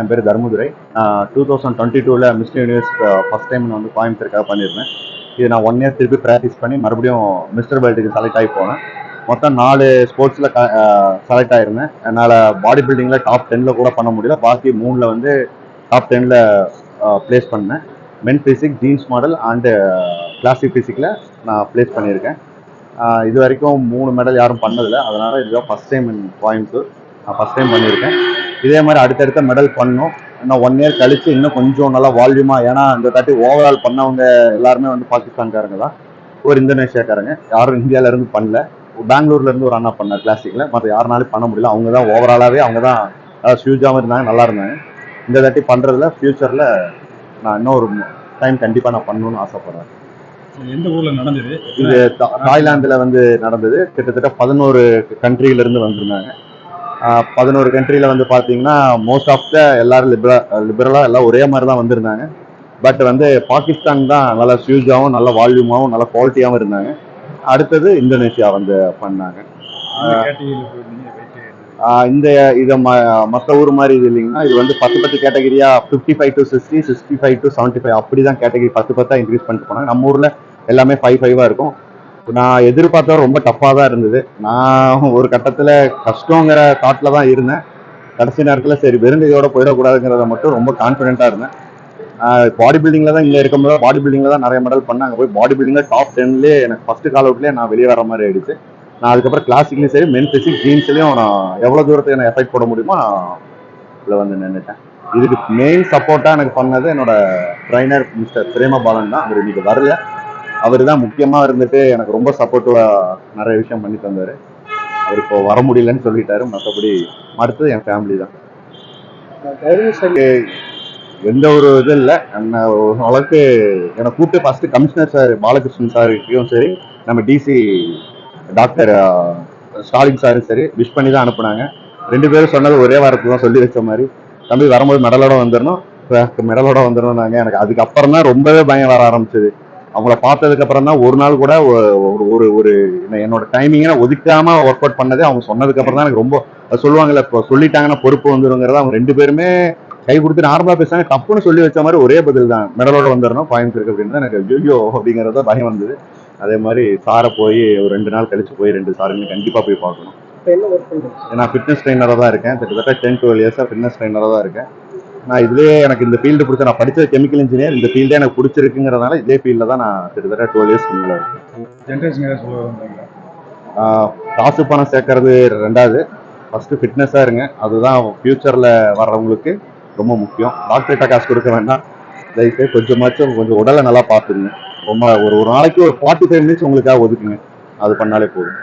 என் பேர் Dharmadurai. Two thousand twenty டூவில் mister universe first time நான் வந்து கோயம்புத்தூருக்காக பண்ணியிருந்தேன். இது நான் ஒன் இயர் திருப்பி ப்ராக்டிஸ் பண்ணி மறுபடியும் மிஸ்டர் வேர்ல்டுக்கு செலக்ட் ஆகி போனேன். மொத்தம் நாலு ஸ்போர்ட்ஸில் செலக்ட் ஆயிருந்தேன். என்னால் பாடி பில்டிங்கில் டாப் டெனில் கூட பண்ண முடியல. பாக்கி மூணில் வந்து டாப் டெனில் ப்ளேஸ் பண்ணேன். Men physique jeans model and classic ஃபிசிக்கில் நான் ப்ளேஸ் பண்ணியிருக்கேன். இது வரைக்கும் மூணு மெடல் யாரும் பண்ணதில்லை. அதனால் இதுதான் ஃபஸ்ட் டைம் இன் கோயம்புத்தூர். நான் ஃபஸ்ட் டைம் பண்ணியிருக்கேன். இதே மாதிரி அடுத்தடுத்த மெடல் பண்ணணும் இன்னும் ஒன் இயர் கழிச்சு இன்னும் கொஞ்சம் நல்லா வால்யூமா ஏன்னா இந்த தாட்டி ஓவரால் பண்ணவங்க எல்லாருமே வந்து பாகிஸ்தான்காரங்க தான். ஒரு இந்தோனேஷியாக்காரங்க. யாரும் இந்தியால இருந்து பண்ணல. பெங்களூர்ல இருந்து ஒரு அண்ணா பண்ணார் கிளாசிக்ல மற்ற யாருனாலும் பண்ண முடியல. அவங்க தான் ஓவராலாவே அவங்க தான் ஹியூஜாகவும் இருந்தாங்க நல்லா இருந்தாங்க. இந்த தாட்டி பண்றதுல ஃபியூச்சர்ல நான் இன்னும் ஒரு டைம் கண்டிப்பா நான் பண்ணணும்னு ஆசைப்படுறேன். எந்த ஊர்ல நடந்தது? இது தா- தாய்லாந்துல வந்து நடந்தது. கிட்டத்தட்ட பதினோரு கண்ட்ரில இருந்து வந்திருந்தாங்க. பதினோரு கண்ட்ரில வந்து பாத்தீங்கன்னா மோஸ்ட் ஆஃப் த எல்லாரும் லிபரா லிபரலா எல்லாம் ஒரே மாதிரி தான் வந்திருந்தாங்க. பட் வந்து பாகிஸ்தான் தான் நல்லா ஹியூஜாவும் நல்ல வால்யூமாவும் நல்ல குவாலிட்டியாவும் இருந்தாங்க. அடுத்தது இந்தோனேஷியா வந்து பண்ணாங்க. இந்த இதை மற்ற ஊர் மாதிரி இது இல்லைங்கன்னா இது வந்து பத்து பத்து கேட்டகரியா fifty five to sixty sixty five to seventy five அப்படி தான் கேட்டகரி பத்து பத்தா இன்க்ரீஸ் பண்ணிட்டு போனாங்க. நம்ம ஊர்ல எல்லாமே ஃபைவ் ஃபைவாக இருக்கும். நான் எதிர்பார்த்தா ரொம்ப டஃப்பாக தான் இருந்தது. நான் ஒரு கட்டத்தில் கஷ்டங்கிற தாட்டில் தான் இருந்தேன். கடைசி நேரத்தில் சரி வெறுங்கையோட போயிடக்கூடாதுங்கிறத மட்டும் ரொம்ப கான்ஃபிடென்ட்டாக இருந்தேன். பாடி பில்டிங்கில் தான் இங்கே இருக்கும்போது பாடி பில்டிங்கில் தான் நிறைய மெடல் பண்ணேன். அங்கே போய் பாடி பில்டிங்கில் டாப் டென்லேயே எனக்கு ஃபஸ்ட்டு கால் அவுட்லேயே நான் வெளியே வர மாதிரி ஆயிடுச்சு. நான் அதுக்கப்புறம் கிளாசிக்லையும் சரி மென் ஃபிசிக் ஜீன்ஸ்லையும் நான் எவ்வளோ தூரத்துக்கு எனக்கு எஃபெக்ட் போட முடியுமோ நான் இதில் வந்து நின்றுட்டேன் இதுக்கு மெயின் சப்போர்ட்டாக எனக்கு பண்ணது என்னோட ட்ரைனர் மிஸ்டர் பிரேமபாலன் தான். அவர் இன்னைக்கு வரல. அவர் தான் முக்கியமாக இருந்துட்டு எனக்கு ரொம்ப சப்போர்ட்டிவாக நிறைய விஷயம் பண்ணி தந்தார். அவர் இப்போ வர முடியலன்னு சொல்லிட்டாரு. மற்றபடி மறுத்தது என் ஃபேமிலி தான். எந்த ஒரு இது இல்லை. என்ன அளவுக்கு என்னை கூப்பிட்டு ஃபர்ஸ்ட் கமிஷனர் சார் பாலகிருஷ்ணன் சாருக்கும் சரி நம்ம டிசி டாக்டர் ஸ்டாலின் சாரும் சரி விஷ் பண்ணி தான் அனுப்புனாங்க. ரெண்டு பேரும் சொன்னது ஒரே வாரத்துக்கு தான் சொல்லி வச்ச மாதிரி. தம்பி வரும்போது மெடலோட வந்துடணும் மெடலோட வந்துடணும் நாங்கள் எனக்கு அதுக்கப்புறம் தான் ரொம்பவே பயம் வர ஆரம்பிச்சது. அவங்கள பார்த்ததுக்கு அப்புறம் தான் ஒரு நாள் கூட ஒரு ஒரு ஒரு என்ன- என்னோட டைமிங்கை ஒதுக்காம ஒர்க் அவுட் பண்ணதே அவங்க சொன்னதுக்கு அப்புறம் தான் எனக்கு ரொம்ப சொல்லுவாங்கல்ல இப்போ சொல்லிட்டாங்கன்னா பொறுப்பு வந்துருங்கிறத அவங்க ரெண்டு பேருமே கை கொடுத்து நார்மலா பேசுறாங்க. தப்புன்னு சொல்லி வச்ச மாதிரி ஒரே பதில் தான் மெடலோட வந்துடணும் கோயம்புத்தூருக்கு அப்படின்னு எனக்கு ஐயோ அப்படிங்கறத பயம் வந்தது. அதே மாதிரி சாரை போய் ஒரு ரெண்டு நாள் கழிச்சு போய் ரெண்டு சாருங்க கண்டிப்பா போய் பார்க்கணும். நான் ஃபிட்னஸ் ட்ரைனராக தான் இருக்கேன். கிட்டத்தட்ட டென் டுவெல் இயர்ஸாக ஃபிட்னஸ் ட்ரைனராக தான் இருக்கேன். நான் இதுலேயே எனக்கு இந்த ஃபீல்டு பிடிச்ச நான் படிச்சது கெமிக்கல் இன்ஜினியர் இந்த ஃபீல்டே எனக்கு பிடிச்சிருக்குங்கிறதுனால இதே ஃபீல்டில் தான் நான் கிட்டத்தட்ட டுவெல் இயர்ஸ் ஃபீல்டில் ஜென்ரேஷன் காசு பணம் சேர்க்கறது ரெண்டாவது. ஃபர்ஸ்ட் ஃபிட்னஸாக இருங்க. அதுதான் ஃபியூச்சரில் வர்றவங்களுக்கு ரொம்ப முக்கியம். டாக்டர்கிட்ட காசு கொடுக்க வேண்டாம். தயவுசெய்து கொஞ்சமாச்சும் கொஞ்சம் உடலை நல்லா பார்த்துங்க ரொம்ப ஒரு ஒரு நாளைக்கு ஒரு ஃபார்ட்டி ஃபைவ் மினிட்ஸ் உங்களுக்காக ஒதுக்குங்க. அது பண்ணாலே போதும்.